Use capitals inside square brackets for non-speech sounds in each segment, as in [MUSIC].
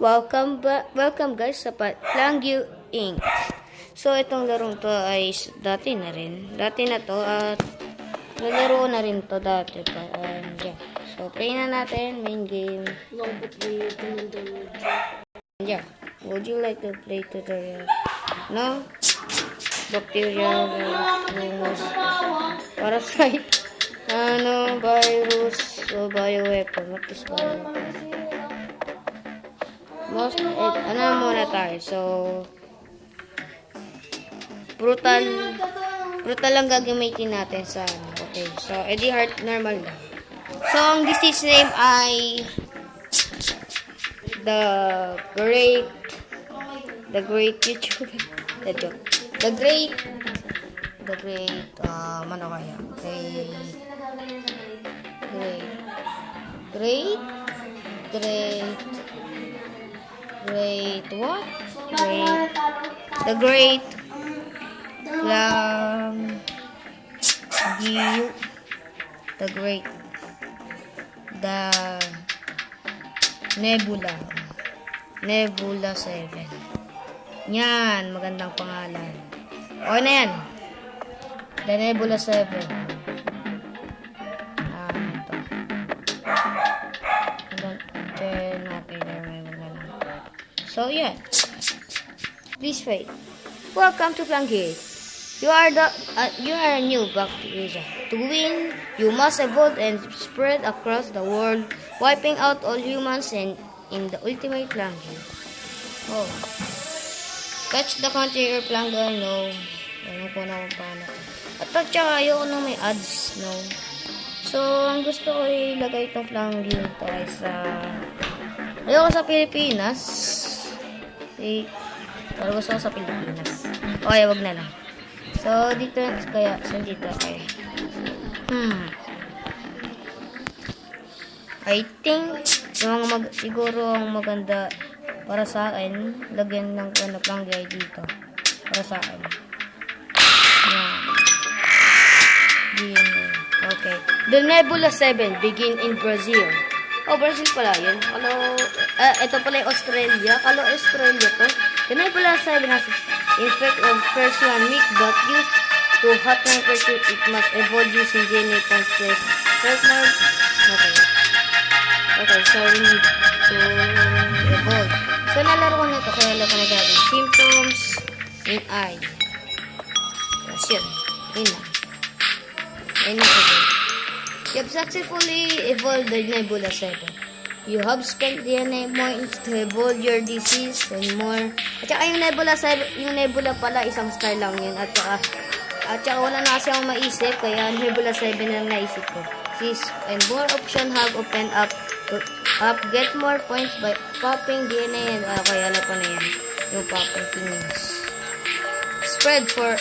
Welcome ba welcome guys sa Plangyu Inc. So itong larong to ay dati na rin. Dati na to at nalaro na rin to dati pa. And yeah. So play na natin main game. May commander wood. Yeah. Would you like to play tutorial? No? Bacteria, virus, parasite, [LAUGHS] ano, virus, o bioweapon. What is bioweapon? Most, eh, ano muna tayo? So, brutal, brutal lang gagamitin natin sa, ano, okay. So, Eddie Hart, normal lang. So, ang disease name ay the great the great YouTuber [LAUGHS] joke the great the great um ano kaya great great great great great what great the great um the the great the Nebula. Nebula 7. Yan, magandang pangalan. Okay na yan. The Nebula 7. So, yeah. Please wait. Welcome to Plangate. You are the uh, you are a new bacteria. To win, you must evolve and spread across the world, wiping out all humans and in the ultimate Plangate. Oh. Catch the country or Planga, no. Alam ko na kung paano. At at saka ayoko nang may ads, no. So, ang gusto ko ilagay itong Plangate ito ay sa... Ayoko sa Pilipinas. Eh, pero gusto sa Pilipinas. Okay, wag na lang. So, dito kaya, saan dito kaya? Hmm. I think, yung mag, siguro ang maganda para sa akin, lagyan ng ano, planggay dito. Para sa akin. Yan. DNA. Okay. The Nebula 7 begin in Brazil. Oh, Brazil pala yun. Kalo, ah, ito pala yung Australia. Kalo Australia to. The Nebula 7 has effect of first one week but used to hot temperature it must evolve using DNA. First one, okay. Okay, so we need to evolve. So nalaro ko na ito kaya alam ko na gagawin. Symptoms in eye. That's yun. Yun na. Yun na evolve. Have successfully evolved the Nebula 7. You have spent DNA points to evolve your disease and more. At saka yung Nebula 7, yung Nebula pala, isang star lang yun. At saka, at saka wala na kasi akong maisip, kaya Nebula 7 na lang naisip ko. Sis, and more option have opened up up get more points by popping DNA and ah, kaya alam ko na yan. Yung popping things. Spread for,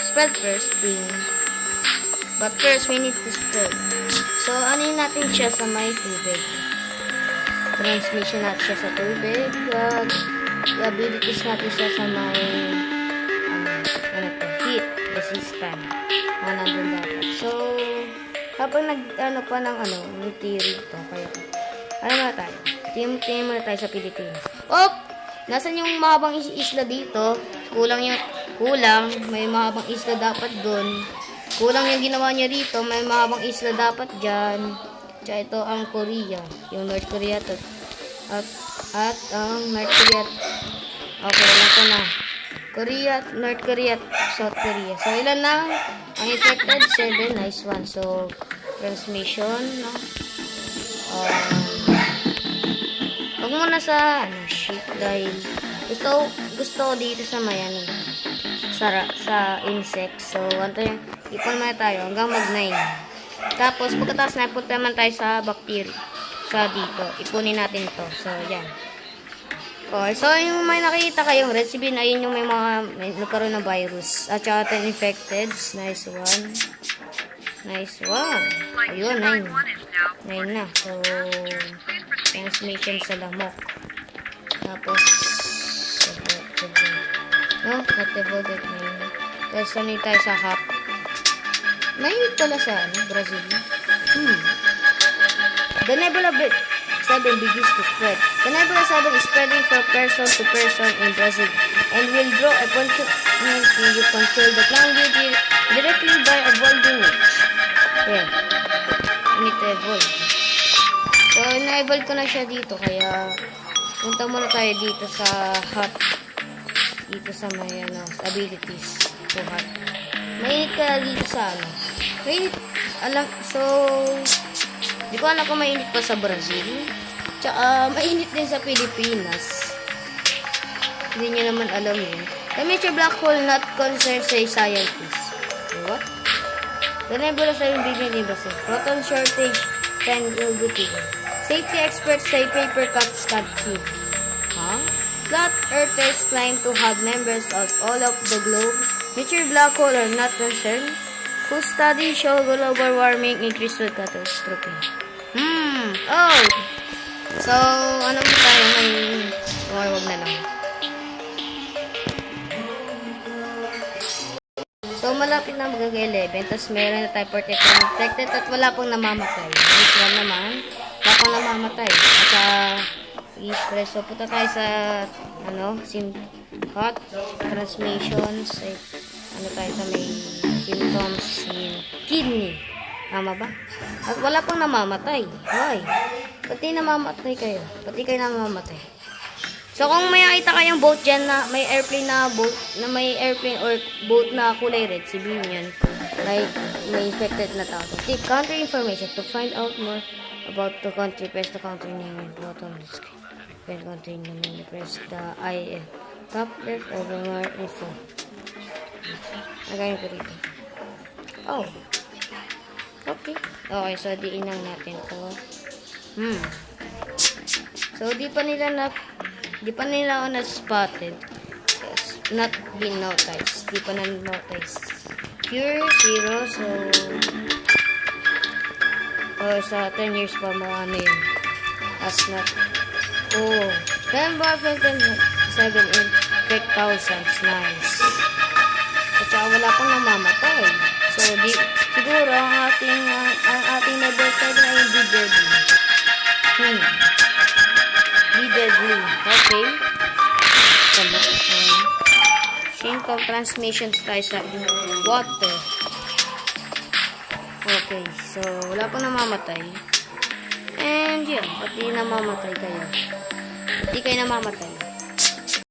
spread first being But first, we need to spread. So, yun natin siya sa may tubig. Transmission natin siya sa tubig. Uh, abilities natin siya sa may ano, ano to, heat resistant. Na nandun dapat. So, habang nag, ano pa ng ano, nitirig to. Kaya, ano na tayo? Team, team muna tayo sa Pilipinas. Oh! Nasaan yung mahabang is- isla dito? Kulang yung, kulang. May mahabang isla dapat doon. Kulang yung ginawa niya dito. May mahabang isla dapat dyan. Tsaka ito ang Korea. Yung North Korea to. At, at ang North Korea. Okay, alam na. Korea, North Korea, South Korea. So, ilan na? Ang affected, 7. Nice one. So, transmission, no? Um, Huwag muna sa, ano, shit, dahil gusto, gusto dito sa ano, sa, sa insect. So, yung, ipon muna tayo hanggang mag-9. Tapos, pagkatapos na, punta naman tayo sa bacteria. Sa dito. Ipunin natin to. So, yan. Okay, so yung may nakita kayong recipe na yun yung may mga may nagkaroon ng virus. At saka 10 infected. Nice one. Nice one. Ayun, 9. 9 na. So, transmission sa lamok. Tapos, no, not evolved na yun. Tapos, sanay tayo sa hap. May pala sa, ano, Brazil. Hmm. The nebula bit 7 begins to spread. The Nebula 7 is spreading from person to person in Brazil and will grow exponentially you control the clown di- directly by avoiding it. Yeah. You need to avoid. So, na-evolve ko na siya dito, kaya punta muna tayo dito sa hot. Dito sa may, ano, abilities. So, hot. Mainit ka dito sa, ano. Mainit, alam, so, di ko alam kung mainit pa sa Brazil. Tsaka, mainit din sa Pilipinas. Hindi nyo naman alam yun. The major black hole not concerned say scientists. What? The sa bigyan ni Brazil. Proton shortage can will be given. Safety experts say paper cuts can't keep. Huh? Flat earthers claim to have members of all of the globe. Major black hole are not concerned. Whose study show global warming increase with catastrophe. Hmm. Oh. So, ano mo tayo? May... Okay, wag na lang. So, malapit na mag-11. Tapos, meron na tayo protected at wala pong namamatay. This one naman, wala pong namamatay. At sa i-stress. So, punta tayo sa, ano, sim hot transmissions. Eh, ano tayo sa may symptoms in kidney. Tama ba? At wala pong namamatay. Why? Pati namamatay kayo. Pati kayo namamatay. So kung may nakita kayong boat dyan na may airplane na boat, na may airplane or boat na kulay red, sabihin yan, like may infected na tao. Tip, country information. To find out more about the country, press the country name and bottom the screen. Press country name and press the I, top left over more info. Nagayon ko dito. Oh. Okay. Okay, so diin lang natin to. Hmm. So, di pa nila na, di pa nila ako na-spotted. Yes, not been noticed. Di pa na-notice. Pure zero, so, oh, sa 10 years pa mga ano yun. As not, oh, 10 bar 7 in fake thousands, nice. Saka wala pang namamatay. So, di, siguro ang ating, ang, ang ating 7 ay hindi deadly. Hmm. Be deadly. Okay. Tama. Um, symptom transmissions tayo sa water. Okay. So, wala pang namamatay. And yun, pati namamatay kayo. Pati kayo namamatay.